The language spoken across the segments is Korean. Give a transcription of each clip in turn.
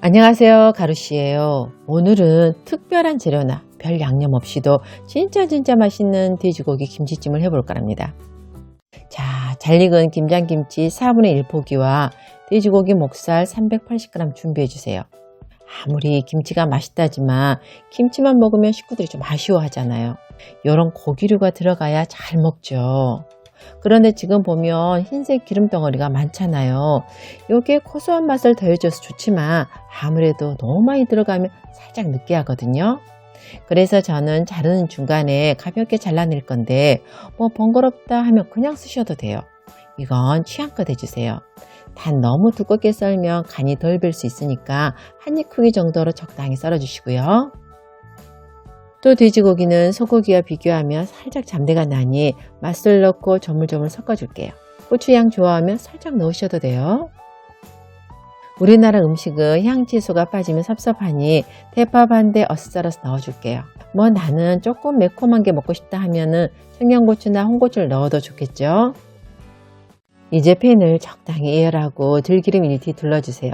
안녕하세요 가루씨예요. 오늘은 특별한 재료나 별 양념 없이도 진짜 진짜 맛있는 돼지고기 김치찜을 해볼까 합니다. 자, 잘 익은 김장김치 4분의 1포기와 돼지고기 목살 380g 준비해주세요. 아무리 김치가 맛있다지만 김치만 먹으면 식구들이 좀 아쉬워하잖아요. 이런 고기류가 들어가야 잘 먹죠 그런데 지금 보면 흰색 기름 덩어리가 많잖아요. 이게 고소한 맛을 더해줘서 좋지만 아무래도 너무 많이 들어가면 살짝 느끼하거든요. 그래서 저는 자르는 중간에 가볍게 잘라낼 건데 뭐 번거롭다 하면 그냥 쓰셔도 돼요. 이건 취향껏 해주세요. 단 너무 두껍게 썰면 간이 덜 별 수 있으니까 한 입 크기 정도로 적당히 썰어주시고요. 또 돼지고기는 소고기와 비교하면 살짝 잠대가 나니 맛술 넣고 조물조물 섞어줄게요. 고추향 좋아하면 살짝 넣으셔도 돼요. 우리나라 음식은 향채소가 빠지면 섭섭하니 대파 반대 어슷 넣어줄게요. 뭐 나는 조금 매콤한 게 먹고 싶다 하면은 청양고추나 홍고추를 넣어도 좋겠죠. 이제 팬을 적당히 예열하고 들기름 1티 둘러주세요.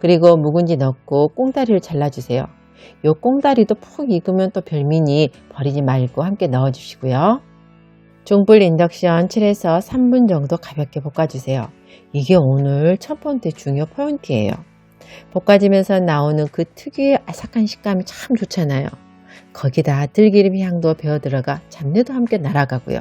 그리고 묵은지 넣고 꽁다리를 잘라주세요. 요 꽁다리도 푹 익으면 또 별미니 버리지 말고 함께 넣어주시고요. 중불 인덕션 7에서 3분 정도 가볍게 볶아주세요. 이게 오늘 첫 번째 중요 포인트예요. 볶아지면서 나오는 그 특유의 아삭한 식감이 참 좋잖아요. 거기다 들기름 향도 배어 들어가 잡내도 함께 날아가고요.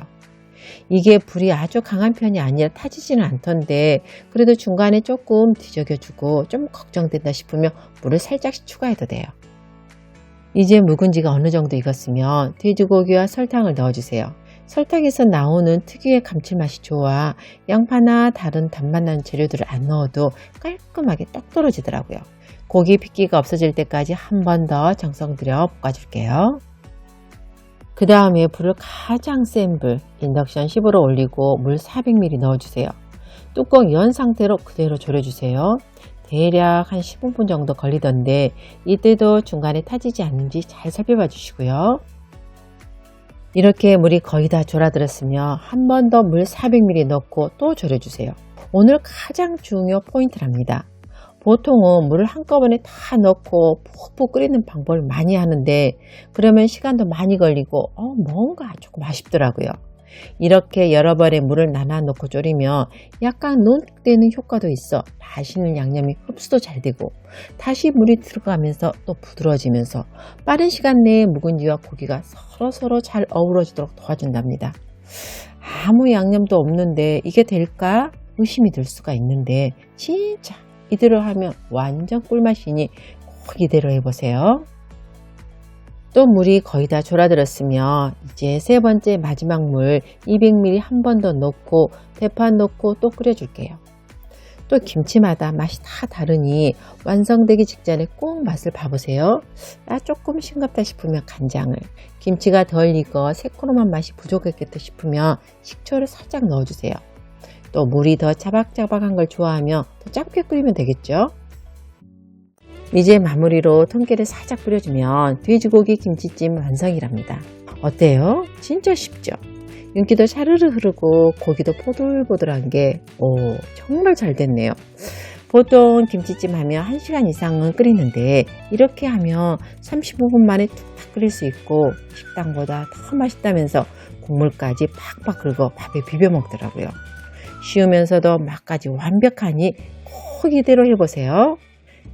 이게 불이 아주 강한 편이 아니라 타지지는 않던데 그래도 중간에 조금 뒤적여주고 좀 걱정된다 싶으면 물을 살짝씩 추가해도 돼요. 이제 묵은지가 어느 정도 익었으면 돼지고기와 설탕을 넣어주세요. 설탕에서 나오는 특유의 감칠맛이 좋아 양파나 다른 단맛 나는 재료들을 안 넣어도 깔끔하게 떡 떨어지더라고요. 고기 핏기가 없어질 때까지 한 번 더 정성 들여 볶아줄게요. 그 다음에 불을 가장 센 불 인덕션 10으로 올리고 물 400ml 넣어주세요. 뚜껑 연 상태로 그대로 졸여주세요. 대략 한 15분 정도 걸리던데 이때도 중간에 타지지 않는지 잘 살펴봐 주시고요. 이렇게 물이 거의 다 졸아들었으면 한 번 더 물 400ml 넣고 또 졸여주세요. 오늘 가장 중요 포인트랍니다. 보통은 물을 한꺼번에 다 넣고 푹푹 끓이는 방법을 많이 하는데 그러면 시간도 많이 걸리고 어, 뭔가 조금 아쉽더라고요. 이렇게 여러 번의 물을 나눠 놓고 졸이면 약간 논되는 효과도 있어 맛있는 양념이 흡수도 잘 되고 다시 물이 들어가면서 또 부드러워지면서 빠른 시간 내에 묵은지와 고기가 서로서로 잘 어우러지도록 도와준답니다. 아무 양념도 없는데 이게 될까 의심이 들 수가 있는데 진짜 이대로 하면 완전 꿀맛이니 꼭 이대로 해보세요. 또 물이 거의 다 졸아들었으면 이제 세 번째 마지막 물 200ml 한 번 더 넣고 대파 넣고 또 끓여줄게요. 또 김치마다 맛이 다 다르니 완성되기 직전에 꼭 맛을 봐보세요. 아 조금 싱겁다 싶으면 간장을 김치가 덜 익어 새콤한 맛이 부족했겠다 싶으면 식초를 살짝 넣어주세요. 또 물이 더 자박자박한 걸 좋아하면 더 짧게 끓이면 되겠죠. 이제 마무리로 통깨를 살짝 뿌려주면 돼지고기 김치찜 완성이랍니다. 어때요? 진짜 쉽죠? 윤기도 샤르르 흐르고 고기도 포들포들한 게 오, 정말 잘 됐네요. 보통 김치찜 하면 1시간 이상은 끓이는데 이렇게 하면 35분 만에 툭탁 끓일 수 있고 식당보다 더 맛있다면서 국물까지 팍팍 긁어 밥에 비벼 먹더라고요. 쉬우면서도 맛까지 완벽하니 꼭 이대로 해보세요.